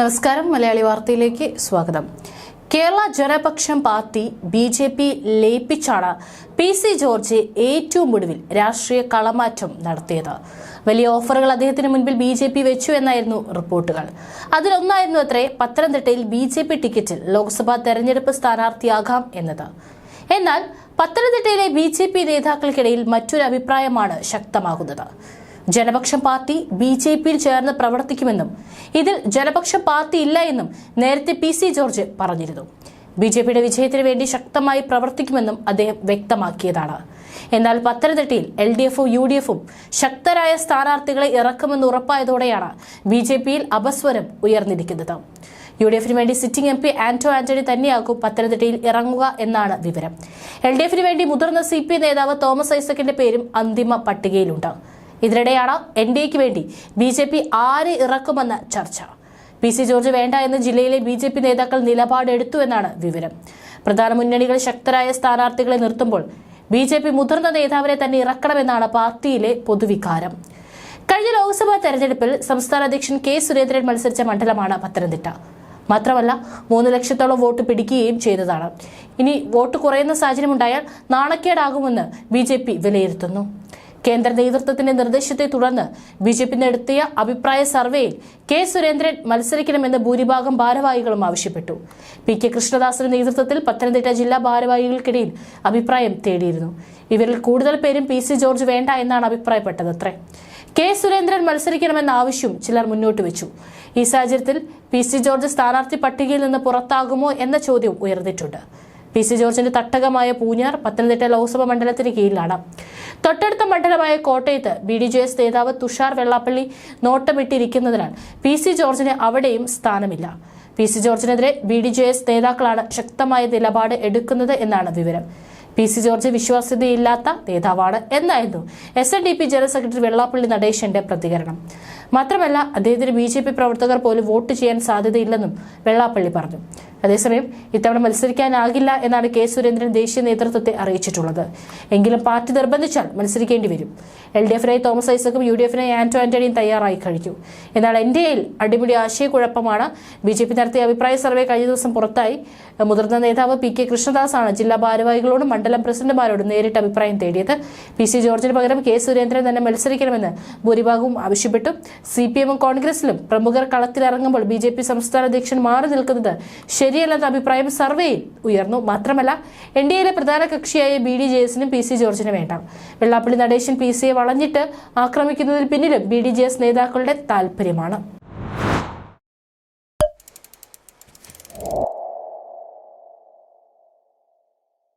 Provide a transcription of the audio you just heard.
നമസ്കാരം. മലയാളി വാർത്തയിലേക്ക് സ്വാഗതം. Kerala Janapaksham party B J P ലയിപ്പിച്ചാണ് P C George ഏറ്റവും ഒടുവിൽ രാഷ്ട്രീയ കളമാറ്റം നടത്തിയത്. വലിയ ഓഫറുകൾ അദ്ദേഹത്തിന് മുൻപിൽ ബി ജെ പി വെച്ചു എന്നായിരുന്നു റിപ്പോർട്ടുകൾ. അതിലൊന്നായിരുന്നു അത്രേ പത്തനംതിട്ടയിൽ ബി ജെ പി ടിക്കറ്റിൽ ലോക്സഭാ തെരഞ്ഞെടുപ്പ് സ്ഥാനാർത്ഥിയാകാം എന്നത്. എന്നാൽ പത്തനംതിട്ടയിലെ ബി ജെ പി നേതാക്കൾക്കിടയിൽ മറ്റൊരു അഭിപ്രായമാണ് ശക്തമാകുന്നത്. ജനപക്ഷം പാർട്ടി ബി ജെ പിയിൽ ചേർന്ന് പ്രവർത്തിക്കുമെന്നും ഇതിൽ ജനപക്ഷം പാർട്ടി ഇല്ല എന്നും നേരത്തെ പി സി ജോർജ് പറഞ്ഞിരുന്നു. ബി ജെ പിയുടെ വിജയത്തിന് വേണ്ടി ശക്തമായി പ്രവർത്തിക്കുമെന്നും അദ്ദേഹം വ്യക്തമാക്കിയതാണ്. എന്നാൽ പത്തനംതിട്ടയിൽ എൽ ഡി എഫും യു ഡി എഫും ശക്തരായ സ്ഥാനാർത്ഥികളെ ഇറക്കുമെന്ന് ഉറപ്പായതോടെയാണ് ബി ജെ പിയിൽ അപസ്വരം ഉയർന്നിരിക്കുന്നത്. യു ഡി എഫിന് വേണ്ടി sitting M P Anto Antony തന്നെയാകും പത്തനംതിട്ടയിൽ ഇറങ്ങുക എന്നാണ് വിവരം. എൽ ഡി എഫിന് വേണ്ടി മുതിർന്ന സി പി നേതാവ് തോമസ് ഐസക്കിന്റെ പേരും അന്തിമ പട്ടികയിലുണ്ട്. ഇതിനിടെയാണ് എൻ ഡി എക്ക് വേണ്ടി ബി ജെ പി ആര് ഇറക്കുമെന്ന ചർച്ച. പി സി ജോർജ് വേണ്ട എന്ന് ജില്ലയിലെ ബി ജെ പി നേതാക്കൾ നിലപാടെടുത്തു എന്നാണ് വിവരം. പ്രധാന മുന്നണികൾ ശക്തരായ സ്ഥാനാർത്ഥികളെ നിർത്തുമ്പോൾ ബി ജെ പി മുതിർന്ന നേതാവിനെ തന്നെ ഇറക്കണമെന്നാണ് പാർട്ടിയിലെ പൊതുവികാരം. കഴിഞ്ഞ ലോക്സഭാ തെരഞ്ഞെടുപ്പിൽ സംസ്ഥാന അധ്യക്ഷൻ കെ സുരേന്ദ്രൻ മത്സരിച്ച മണ്ഡലമാണ് പത്തനംതിട്ട. മാത്രമല്ല മൂന്ന് ലക്ഷത്തോളം വോട്ട് പിടിക്കുകയും ചെയ്തതാണ്. ഇനി വോട്ട് കുറയുന്ന സാഹചര്യമുണ്ടായാൽ നാണക്കേടാകുമെന്ന് ബി വിലയിരുത്തുന്നു. കേന്ദ്ര നേതൃത്വത്തിന്റെ നിർദ്ദേശത്തെ തുടർന്ന് ബി ജെ പി നടത്തിയ അഭിപ്രായ സർവേയിൽ കെ സുരേന്ദ്രൻ മത്സരിക്കണമെന്ന് ഭൂരിഭാഗം ഭാരവാഹികളും ആവശ്യപ്പെട്ടു. പി കെ കൃഷ്ണദാസിന്റെ നേതൃത്വത്തിൽ പത്തനംതിട്ട ജില്ലാ ഭാരവാഹികൾക്കിടയിൽ അഭിപ്രായം തേടിയിരുന്നു. ഇവരിൽ കൂടുതൽ പേരും പി സി ജോർജ് വേണ്ട എന്നാണ് അഭിപ്രായപ്പെട്ടത് അത്രേ കെ സുരേന്ദ്രൻ മത്സരിക്കണമെന്ന ആവശ്യം ചിലർ മുന്നോട്ട് വെച്ചു. ഈ സാഹചര്യത്തിൽ പി സി ജോർജ് സ്ഥാനാർത്ഥി പട്ടികയിൽ നിന്ന് പുറത്താകുമോ എന്ന ചോദ്യം ഉയർന്നിട്ടുണ്ട്. പി സി ജോർജിന്റെ തട്ടകമായ പൂഞ്ഞാർ പത്തനംതിട്ട ലോക്സഭാ മണ്ഡലത്തിന് കീഴിലാണ്. തൊട്ടടുത്ത മണ്ഡലമായ കോട്ടയത്ത് ബി ഡി ജെ എസ് നേതാവ് തുഷാർ വെള്ളാപ്പള്ളി നോട്ടമിട്ടിരിക്കുന്നതിനാൽ പി സി ജോർജിന് അവിടെയും സ്ഥാനമില്ല. പി സി ജോർജിനെതിരെ ബി ഡി ജെ എസ് നേതാക്കളാണ് ശക്തമായ നിലപാട് എടുക്കുന്നത് എന്നാണ് വിവരം. പി സി ജോർജ് വിശ്വാസ്യതയില്ലാത്ത നേതാവാണ് എന്നായിരുന്നു S N D P general secretary Vellappally നടേശന്റെ പ്രതികരണം. മാത്രമല്ല അദ്ദേഹത്തിന് ബി ജെ പി പ്രവർത്തകർ പോലും വോട്ട് ചെയ്യാൻ സാധ്യതയില്ലെന്നും വെള്ളാപ്പള്ളി പറഞ്ഞു. അതേസമയം ഇത്തവണ മത്സരിക്കാനാകില്ല എന്നാണ് കെ സുരേന്ദ്രൻ ദേശീയ നേതൃത്വത്തെ അറിയിച്ചിട്ടുള്ളത്. എങ്കിലും പാർട്ടി നിർബന്ധിച്ചാൽ മത്സരിക്കേണ്ടി വരും. എൽ ഡി എഫിനായി തോമസ് ഐസക്കും യു ഡി എഫിനായി ആന്റോ ആന്റണിയും തയ്യാറായി കഴിഞ്ഞു. എന്നാൽ എൻ ഡി എയിൽ അടിമുടി ആശയക്കുഴപ്പമാണ്. ബി ജെ പി നടത്തിയ അഭിപ്രായ സർവേ കഴിഞ്ഞ ദിവസം പുറത്തായി. മുതിർന്ന നേതാവ് പി കെ കൃഷ്ണദാസാണ് ജില്ലാ ഭാരവാഹികളോടും മണ്ഡലം പ്രസിഡന്റുമാരോടും നേരിട്ട് അഭിപ്രായം തേടിയത്. പി സി ജോർജിന് പകരം കെ സുരേന്ദ്രൻ തന്നെ മത്സരിക്കണമെന്ന് ഭൂരിഭാഗവും ആവശ്യപ്പെട്ടു. സി പി എമ്മും കോൺഗ്രസിലും പ്രമുഖർ കളത്തിലിറങ്ങുമ്പോൾ ബി ജെ പി സംസ്ഥാന അധ്യക്ഷൻ മാറി നിൽക്കുന്നത് ശരിയല്ലെന്ന അഭിപ്രായം സർവേയിൽ ഉയർന്നു. മാത്രമല്ല എൻ ഡി എയിലെ പ്രധാന കക്ഷിയായ ബി ഡി ജെ എസിനും പി സി ജോർജിനും വേണ്ട. വെള്ളാപ്പള്ളി നടേശൻ പി സിയെ വളഞ്ഞിട്ട് ആക്രമിക്കുന്നതിന് പിന്നിലും ബി ഡി ജെ എസ് നേതാക്കളുടെ താൽപര്യമാണ്.